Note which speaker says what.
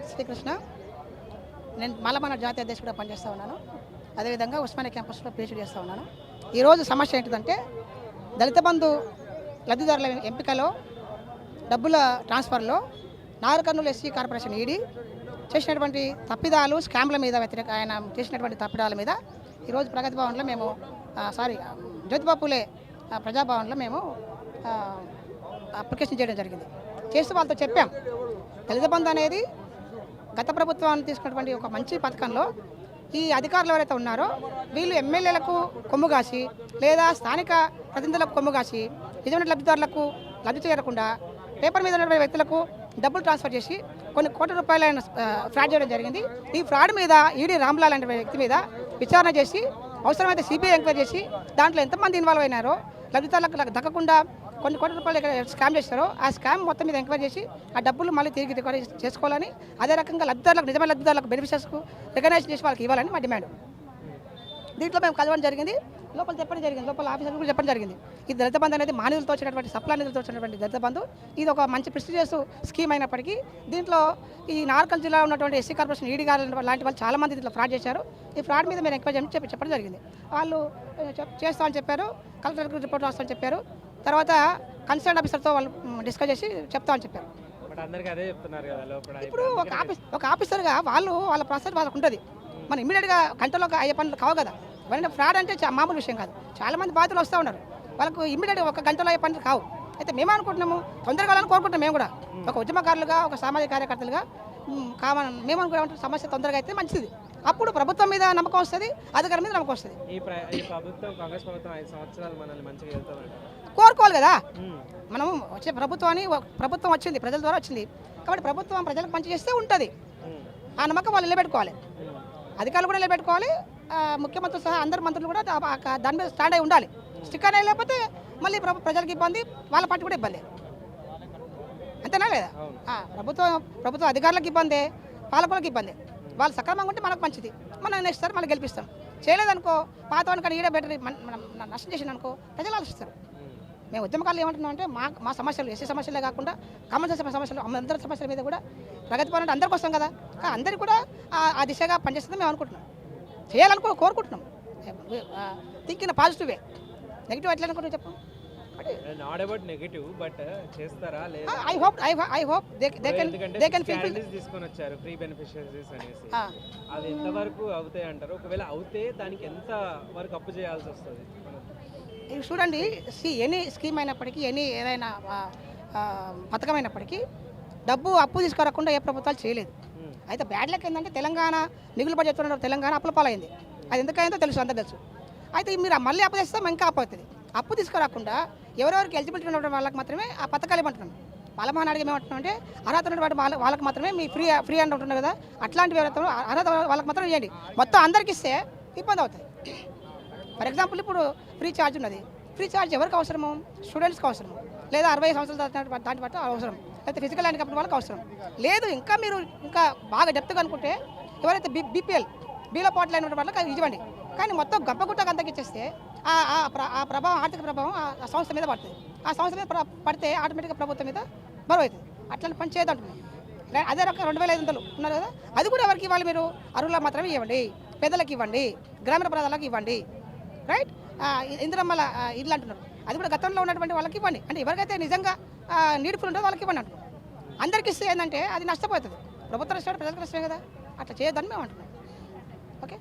Speaker 1: తిరుపతి శ్రీకృష్ణ. నేను మల్లమన్న జాతీయ అధ్యక్షుడిగా పనిచేస్తూ ఉన్నాను. అదేవిధంగా ఉస్మానియా క్యాంపస్లో పీహెచ్డీ చేస్తూ ఉన్నాను. ఈరోజు సమస్య ఏంటిదంటే దళిత బంధు లబ్ధిదారుల ఎంపికలో డబ్బుల ట్రాన్స్ఫర్లో నాగర్కర్నూలు ఎస్సీ కార్పొరేషన్ ఈడీ చేసినటువంటి తప్పిదాలు స్కామ్ల మీద వ్యతిరేక ఆయన చేసినటువంటి తప్పిదాల మీద ఈరోజు ప్రగతి భవన్లో మేము సారీ జ్యోతిబాపులే ప్రజాభవన్లో మేము అప్లికేషన్ చేయడం జరిగింది. చేస్తూ వాళ్ళతో చెప్పాం. దళిత బంధు అనేది గత ప్రభుత్వాన్ని తీసుకున్నటువంటి ఒక మంచి పథకంలో ఈ అధికారులు ఎవరైతే ఉన్నారో వీళ్ళు ఎమ్మెల్యేలకు కొమ్ముగాసి లేదా స్థానిక ప్రతినిధులకు కొమ్ముగాసి నిజమైన లబ్ధిదారులకు లబ్ధి చేరకుండా పేపర్ మీద ఉన్నటువంటి వ్యక్తులకు డబ్బులు ట్రాన్స్ఫర్ చేసి కొన్ని కోట్ల రూపాయల ఫ్రాడ్ చేయడం జరిగింది. ఈ ఫ్రాడ్ మీద ఈడీ రామ్లాల్ అనే వ్యక్తి మీద విచారణ చేసి అవసరమైతే సిబిఐ ఎంక్వైరీ చేసి దాంట్లో ఎంతమంది ఇన్వాల్వ్ అయినారో లబ్ధిదారులకు దక్కకుండా కొన్ని కోట్ల రూపాయలు ఇక్కడ స్కామ్ చేస్తారో ఆ స్కామ్ మొత్తం మీద ఎంక్వైరీ చేసి ఆ డబ్బులు మళ్ళీ తిరిగి రికవరీ చేసుకోవాలని అదే రకంగా లబ్ధిదారులకు నిజమైన లబ్ధిదారులకు బెనిఫిషియర్స్కు రికగ్నైజ్ చేసి వాళ్ళకి ఇవ్వాలని మా డిమాండ్. దీంట్లో మేము కలవడం జరిగింది. లోపల చెప్పడం జరిగింది. లోపల ఆఫీసర్ కూడా చెప్పడం జరిగింది. ఈ దళిత బంధు అనేది మానవులతో వచ్చినటువంటి సప్లా నిధులతో వచ్చినటువంటి దళిత బంధు. ఇది ఒక మంచి ప్రెస్టీజియస్ స్కీమ్ అయినప్పటికీ దీంట్లో ఈ నార్కల్ జిల్లా ఉన్నటువంటి ఎస్సీ కార్పొరేషన్ ఈడీ గారు లాంటి వాళ్ళు చాలామంది దీంట్లో ఫ్రాడ్ చేశారు. ఈ ఫ్రాడ్ మీద మీరు ఎంక్వైరీ చెప్పి చెప్పడం జరిగింది. వాళ్ళు చేస్తామని చెప్పారు. కలెక్టర్కి రిపోర్ట్ రాస్తామని చెప్పారు. తర్వాత కన్సర్న్ ఆఫీసర్తో వాళ్ళు డిస్కస్ చేసి చెప్తామని చెప్పారు. ఇప్పుడు ఒక ఆఫీస్ ఒక ఆఫీసర్గా వాళ్ళు వాళ్ళ ప్రాసెస్ వాళ్ళకు ఉంటుంది. మన ఇమీడియట్గా గంటలో అయ్యే పనులు కావు కదా. ఇవన్నీ ఫ్రాడ్ అంటే మామూలు విషయం కాదు. చాలా మంది బాధితులు వస్తూ ఉన్నారు. వాళ్ళకు ఇమీడియట్గా ఒక గంటలో అయ్యే పనులు కావు. అయితే మేము అనుకుంటున్నాము తొందరగా కావాలని కోరుకుంటున్నాం మేము కూడా. ఒక ఉద్యమకారులుగా ఒక సామాజిక కార్యకర్తలుగా కావాలని మేము అనుకుంటామంటే సమస్య తొందరగా అయితే మంచిది. అప్పుడు ప్రభుత్వం మీద నమ్మకం వస్తుంది అధికారం మీద నమ్మకం వస్తుంది. కోరుకోవాలి కదా? మనం వచ్చే ప్రభుత్వాన్ని ప్రభుత్వం వచ్చింది ప్రజల ద్వారా వచ్చింది. కాబట్టి ప్రభుత్వం ప్రజలకు మంచి చేస్తే ఉంటుంది. ఆ నమ్మకం వాళ్ళు నిలబెట్టుకోవాలి. అధికారులు కూడా నిలబెట్టుకోవాలి. ఆ, ముఖ్యమంత్రి సహా అందరు మంత్రులు కూడా దాని మీద స్టాండ్ అయి ఉండాలి. స్టిక్కర్ అయి లేకపోతే మళ్ళీ ప్ర- ప్రజలకు ఇబ్బంది వాళ్ళ పార్టీ కూడా ఇబ్బంది. అంతేనా లేదా? ప్రభుత్వం ప్రభుత్వ అధికారులకు ఇబ్బంది పాలకులకు ఇబ్బంది. వాళ్ళు సక్రమంగా ఉంటే మనకు మంచిది. మనం నెక్స్ట్ సార్ మళ్ళీ గెలిపిస్తాం చేయలేదనుకో పాత కానీ ఈడే బెటర్ మనం నష్టం చేసిన అనుకో ప్రజలు ఆలోచిస్తారు. మేము ఉద్యమకాలు ఏమంటున్నాం అంటే మా మా సమస్యలు ఎస్సీ సమస్యలే కాకుండా కామన్ సెన్స్ సమస్యలు అందరి సమస్యల మీద కూడా ప్రగతి పనులు అందరి కోసం కదా. కానీ అందరికి కూడా ఆ- దిశగా పనిచేస్తుందని మేము అనుకుంటున్నాం. చేయాలనుకో కోరుకుంటున్నాం. థింకింగ్ పాజిటివే నెగిటివ్ ఎట్లా అనుకుంటున్నాం చెప్పు?
Speaker 2: నాట్ అబౌట్ నెగిటివ్ బట్ చేస్తారా లేదా?
Speaker 1: I hope I I hope they they can they can feel
Speaker 2: తీసుకొని వచ్చారు ఫ్రీ బెనిఫిషరీస్ అనేసి. అవి ఎంతవరకు అవుతాయి అంటారు? ఒకవేళ అవుతే దానికి ఎంత వరకు అప్పు చేయాల్సి వస్తుంది?
Speaker 1: చూడండి సి ఎనీ స్కీమ్ అయినప్పటికీ ఎనీ ఏదైనా పథకం అయినప్పటికీ డబ్బు అప్పు తీసుకురాకుండా ఏ ప్రభుత్వాలు చేయలేదు.
Speaker 2: Hmm.
Speaker 1: అయితే బ్యాడ్ లక్ ఏంటంటే తెలంగాణ మిగులు బడ్జెట్ తెలంగాణ అప్పుల పాలైంది. అది ఎందుకైందో తెలుసు అందరు తెలుసు. అయితే మీరు మళ్ళీ అప్పు తెస్తే ఇంకా అప్పు అవుతుంది. అప్పు తీసుకురాకుండా ఎవరెవరికి ఎలిజిబిలిటీ ఉన్న వాళ్ళకి మాత్రమే ఆ పథకాలు ఇవ్వమంటున్నాం. వాళ్ళ అడిగి ఏమంటున్నాం అంటే అర్హత ఉన్నటువంటి వాళ్ళ వాళ్ళకి మాత్రమే మీ ఫ్రీ ఫ్రీ అని ఉంటున్నారు కదా అట్లాంటివి ఎవరైతే అర్హత వాళ్ళకి మాత్రం ఇవ్వండి. మొత్తం అందరికి ఇస్తే ఇబ్బంది అవుతుంది ఫర్ ఎగ్జాంపుల్ ఇప్పుడు ఫ్రీ ఛార్జ్ ఉన్నది. ఫ్రీ ఛార్జ్ ఎవరికి అవసరము? స్టూడెంట్స్కి అవసరం లేదా అరవై సంవత్సరాలు దాటి దాటి అవసరం. లేకపోతే ఫిజికల్ హ్యాండిక్యాప్ వాళ్ళకి అవసరం. లేదు ఇంకా మీరు ఇంకా బాగా డెప్త్గా అనుకుంటే ఎవరైతే బి బీపీఎల్ బీలో పాటలు అయినటువంటి వాళ్ళకి అది ఇవ్వండి. కానీ మొత్తం గబ్బగుట్ట గంతకి ఇచ్చేస్తే ఆ ప్రభావం ఆర్థిక ప్రభావం ఆ సంస్థ మీద పడుతుంది. ఆ సంస్థ మీద ప్ర- పడితే ఆటోమేటిక్గా ప్రభుత్వం మీద బరువు అవుతుంది అట్లాంటి పని చేయదంటున్నాం. అదే రకం రెండు వేల ఐదు వందలు ఉన్నారు కదా అది కూడా ఎవరికి ఇవ్వాలి మీరు? అరువులకు మాత్రమే ఇవ్వండి పేదలకు ఇవ్వండి గ్రామీణ ప్రాంతాలకు ఇవ్వండి. రైట్? ఇందిరమ్మల ఇల్లు అంటున్నారు. అది కూడా గతంలో ఉన్నటువంటి వాళ్ళకి ఇవ్వండి. అంటే ఎవరికైతే నిజంగా నీడ్ఫుల్ ఉంటుందో వాళ్ళకి ఇవ్వండి అంటున్నారు. అందరికి ఇస్తే ఏంటంటే అది నష్టపోతుంది. ప్రభుత్వం నష్టం ప్రజలకు నష్టమే కదా. అట్లా చేయొద్దని మేము అంటున్నాం. ఓకే?